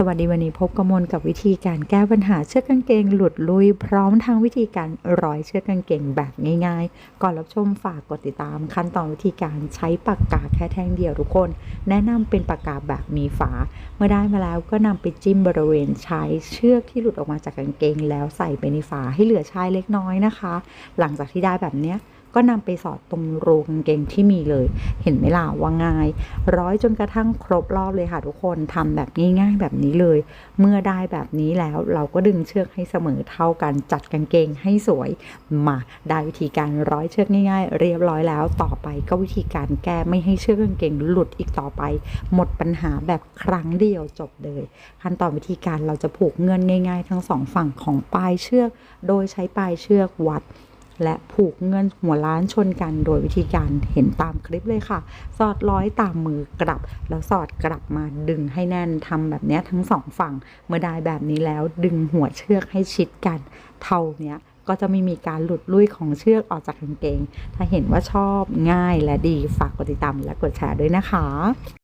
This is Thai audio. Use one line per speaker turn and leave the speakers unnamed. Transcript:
สวัสดีวันนี้พบกมลกับวิธีการแก้ปัญหาเชือกกางเกงหลุดลุย พร้อมทางวิธีการร้อยเชือกกางเกงแบบง่ายๆ ก่อนรับชมฝากกดติดตาม ขั้นตอนวิธีการใช้ปากกาแค่แท่งเดียวทุกคน แนะนำเป็นปากกาแบบมีฝา เมื่อได้มาแล้วก็นำไปจิ้มบริเวณชายเชือกที่หลุดออกมาจากกางเกง แล้วใส่ไปในฝาให้เหลือชายเล็กน้อยนะคะ หลังจากที่ได้แบบเนี้ย ก็นำไปสอดตรงรูกางเกงที่มีเลย เห็นไหมล่ะว่าง่าย ร้อยจนกระทั่งครบรอบเลยค่ะทุกคนทำแบบง่าย ๆ แบบนี้เลย เมื่อได้แบบนี้แล้วเราก็ดึงเชือกให้เสมอเท่ากันจัดกางเกงให้สวยมาได้วิธีการร้อยเชือกง่าย ๆ เรียบร้อยแล้วต่อไปก็วิธีการแก้ไม่ให้เชือกกางเกงหลุดอีกต่อไป หมดปัญหาแบบครั้งเดียวจบเลยขั้นตอนวิธีการเราจะผูกเงื่อนง่าย ๆ ทั้งสองฝั่งของปลายเชือก โดยใช้ปลายเชือกวัด และผูกเงื่อนหัวล้านชนกันโดยวิธีการเห็นตามคลิปเลยค่ะ สอดร้อยตามมือกลับ แล้วสอดกลับมาดึงให้แน่นทำแบบนี้ทั้งสองฝั่ง เมื่อได้แบบนี้แล้วดึงหัวเชือกให้ชิดกัน เท่าเนี้ยก็จะไม่มีการหลุดลุ่ยของเชือกออกจากกางเกง ถ้าเห็นว่าชอบง่ายและดีฝากกดติดตามและกดแชร์ด้วยนะคะ